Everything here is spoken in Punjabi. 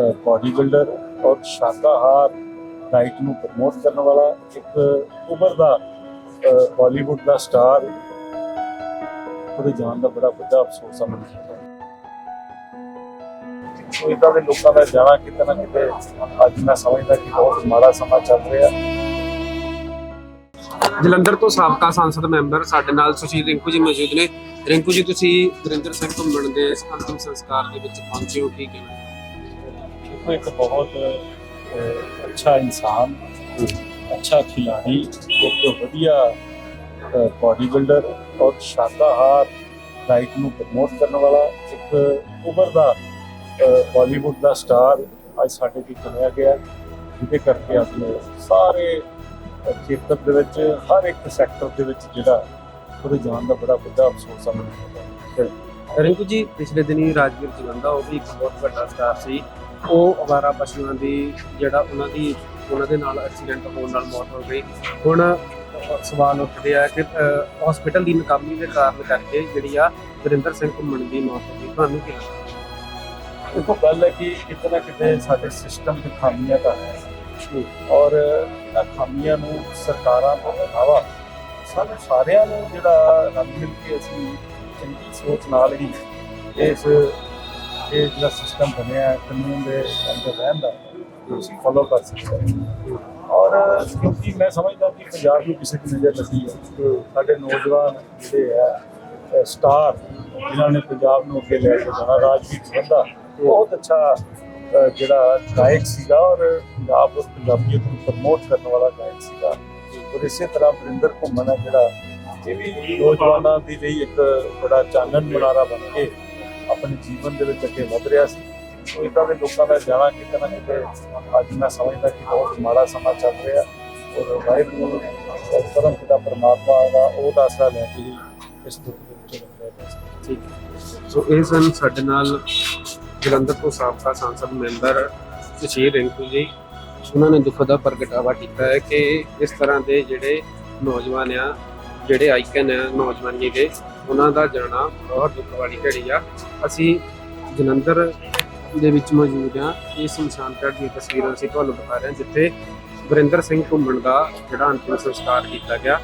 ਬਾਡੀ ਬਿਲਡਰ ਔਰ ਸ਼ਾਕਾਹਾਰ ਡਾਈਟ ਨੂੰ ਪ੍ਰਮੋਟ ਕਰਨ ਵਾਲਾ ਇੱਕ ਉਭਰਦਾ ਬਾਲੀਵੁੱਡ ਦਾ ਸਟਾਰ ਉਹਦੇ ਜਾਣ ਦਾ ਬੜਾ ਵੱਡਾ ਅਫਸੋਸ ਆ ਮੈਨੂੰ ਸੋ ਇਦਾਂ ਦੇ ਲੋਕਾਂ ਦਾ ਜਾਣਾ ਕਿਤੇ ਨਾ ਕਿਤੇ ਅੱਜ ਮੈਂ ਸਮਝਦਾ ਕਿ ਬਹੁਤ ਮਾੜਾ ਸਮਾਂ ਚੱਲ ਰਿਹਾ। ਜਲੰਧਰ ਤੋਂ ਸਾਬਕਾ ਸੰਸਦ ਮੈਂਬਰ ਸਾਡੇ ਨਾਲ ਸੁਸ਼ੀਲ ਰਿੰਕੂ ਜੀ ਮੌਜੂਦ ਨੇ। ਰਿੰਕੂ ਜੀ, ਤੁਸੀਂ ਗੁਰਿੰਦਰ ਸਿੰਘ ਘੁੰਮਣ ਦੇ ਅੰਤਿਮ ਸੰਸਕਾਰ ਦੇ ਵਿੱਚ ਪਹੁੰਚੇ ਹੋ ਠੀਕ ਹੈ ਉਹ ਇੱਕ ਬਹੁਤ ਅਹ, ਅੱਛਾ ਇਨਸਾਨ ਅੱਛਾ ਖਿਲਾੜੀ ਇੱਕ ਵਧੀਆ ਬਾਡੀ ਬਿਲਡਰ ਔਰ ਸ਼ਾਕਾਹਾਰ ਡਾਈਟ ਨੂੰ ਪ੍ਰਮੋਟ ਕਰਨ ਵਾਲਾ ਇੱਕ ਉਭਰਦਾ ਬਾਲੀਵੁੱਡ ਦਾ ਸਟਾਰ ਅੱਜ ਸਾਡੇ ਵਿੱਚ ਚੁਣਿਆ ਗਿਆ ਜਿਹਦੇ ਕਰਕੇ ਆਪਣੇ ਸਾਰੇ ਖੇਤਰ ਦੇ ਵਿੱਚ ਹਰ ਇੱਕ ਸੈਕਟਰ ਦੇ ਵਿੱਚ ਜਿਹੜਾ ਉਹਦੇ ਜਾਣ ਦਾ ਬੜਾ ਵੱਡਾ ਅਫਸੋਸ ਆ ਮੈਨੂੰ ਰਿੰਕੂ ਜੀ ਪਿਛਲੇ ਦਿਨੀ ਰਾਜਵੀਰ ਜਲੰਧਾ ਉਹ ਵੀ ਇੱਕ ਬਹੁਤ ਵੱਡਾ ਸਟਾਰ ਸੀ ਉਹ ਅਵਾਰਾ ਪਸ਼ੂਆਂ ਦੀ ਜਿਹੜਾ ਉਹਨਾਂ ਦੀ ਉਹਨਾਂ ਦੇ ਨਾਲ ਐਕਸੀਡੈਂਟ ਹੋਣ ਨਾਲ ਮੌਤ ਹੋ ਗਈ। ਹੁਣ ਸਵਾਲ ਉੱਠਦੇ ਆ ਕਿ ਹਸਪੀਟਲ ਦੀ ਨਾਕਾਮੀ ਦੇ ਕਾਰਨ ਕਰਕੇ ਜਿਹੜੀ ਆ ਗੁਰਿੰਦਰ ਸਿੰਘ ਘੁੰਮਣ ਦੀ ਮੌਤ ਹੋ ਗਈ। ਤੁਹਾਨੂੰ ਕੀ ਲੱਗਦਾ? ਦੇਖੋ ਗੱਲ ਹੈ ਕਿ ਕਿਤੇ ਨਾ ਕਿਤੇ ਸਾਡੇ ਸਿਸਟਮ ਦੀ ਖਾਮੀਆਂ ਤਾਂ ਹੈ। ਔਰ ਇਹਨਾਂ ਖਾਮੀਆਂ ਨੂੰ ਸਰਕਾਰਾਂ ਤੋਂ ਇਲਾਵਾ ਸਾਨੂੰ ਸਾਰਿਆਂ ਨੂੰ ਜਿਹੜਾ ਰਲ ਮਿਲ ਕੇ ਅਸੀਂ ਚੰਗੀ ਸੋਚ ਨਾਲ ਹੀ ਇਸ ਇਹ ਜਿਹੜਾ ਸਿਸਟਮ ਬਣਿਆ ਹੈ, ਕਾਨੂੰਨ ਦੇ ਅੰਦਰ ਰਹਿਣ ਦਾ ਅਸੀਂ ਫੋਲੋ ਕਰ ਸਕਦੇ ਹਾਂ। ਔਰ ਕਿਉਂਕਿ ਮੈਂ ਸਮਝਦਾ ਕਿ ਪੰਜਾਬ ਨੂੰ ਕਿਸੇ ਦੀ ਨਜ਼ਰ ਨਹੀਂ ਹੈ। ਸਾਡੇ ਨੌਜਵਾਨ ਜਿਹੜੇ ਹੈ ਸਟਾਰ ਜਿਨ੍ਹਾਂ ਨੇ ਪੰਜਾਬ ਨੂੰ ਅੱਗੇ ਲੈ ਕੇ ਜਾਣਾ ਰਾਜਵੀਰ ਸੰਧਾ ਬਹੁਤ ਅੱਛਾ ਜਿਹੜਾ ਗਾਇਕ ਸੀਗਾ ਔਰ ਪੰਜਾਬ ਉਸ ਪੰਜਾਬੀਅਤ ਨੂੰ ਪ੍ਰਮੋਟ ਕਰਨ ਵਾਲਾ ਗਾਇਕ ਸੀਗਾ। ਔਰ ਇਸੇ ਤਰ੍ਹਾਂ ਵਰਿੰਦਰ ਘੁੰਮਣ ਹੈ ਜਿਹੜਾ ਇਹ ਵੀ ਨੌਜਵਾਨਾਂ ਦੀ ਲਈ ਇੱਕ ਬੜਾ ਚਾਨਣ ਮੁਨਾਰਾ ਬਣ ਕੇ ਆਪਣੇ ਜੀਵਨ ਦੇ ਵਿੱਚ ਅੱਗੇ ਵਧ ਰਿਹਾ ਸੀ। ਸੋ ਇਦਾਂ ਦੇ ਲੋਕਾਂ ਦਾ ਜਾਣਾ ਕਿਤੇ ਨਾ ਕਿਤੇ ਅੱਜ ਮੈਂ ਸਮਝਦਾ ਕਿ ਬਹੁਤ ਮਾੜਾ ਸਮਾਂ ਚੱਲ ਰਿਹਾ ਔਰ ਵਾਹਿਗੁਰੂ ਪਰਮ ਪਿਤਾ ਪਰਮਾਤਮਾ ਦਾ ਉਹ ਆਸਰਾ ਲੈ ਕੇ ਇਸ ਦੁੱਖ ਦੇ ਵਿੱਚ ਰਹਿ ਠੀਕ ਸੋ ਇਹ ਸਨ ਸਾਡੇ ਨਾਲ ਜਲੰਧਰ ਤੋਂ ਸਾਬਕਾ ਸੰਸਦ ਮੈਂਬਰ ਸੁਸ਼ੀਲ ਰਿੰਕੂ ਜੀ। ਉਹਨਾਂ ਨੇ ਦੁੱਖ ਦਾ ਪ੍ਰਗਟਾਵਾ ਕੀਤਾ ਹੈ ਕਿ ਇਸ ਤਰ੍ਹਾਂ ਦੇ ਜਿਹੜੇ ਨੌਜਵਾਨ ਆ, ਜਿਹੜੇ ਆਈਕਨ ਆ, ਨੌਜਵਾਨੀ ਦੇ ਉਹਨਾਂ ਦਾ ਜਾਣਾ ਬਹੁਤ ਦੁੱਖ ਵਾਲੀ ਘੜੀ ਆ। ਅਸੀਂ ਜਲੰਧਰ ਦੇ ਵਿੱਚ ਮੌਜੂਦ ਆ ਇਹ ਸ਼ਮਸ਼ਾਨ ਘਾਟ ਦੀਆਂ ਤਸਵੀਰਾਂ ਅਸੀਂ ਤੁਹਾਨੂੰ ਦਿਖਾ ਰਹੇ ਹਾਂ, ਜਿੱਥੇ ਵਰਿੰਦਰ ਸਿੰਘ ਘੁੰਮਣ ਦਾ ਜਿਹੜਾ ਅੰਤਿਮ ਸੰਸਕਾਰ ਕੀਤਾ ਗਿਆ।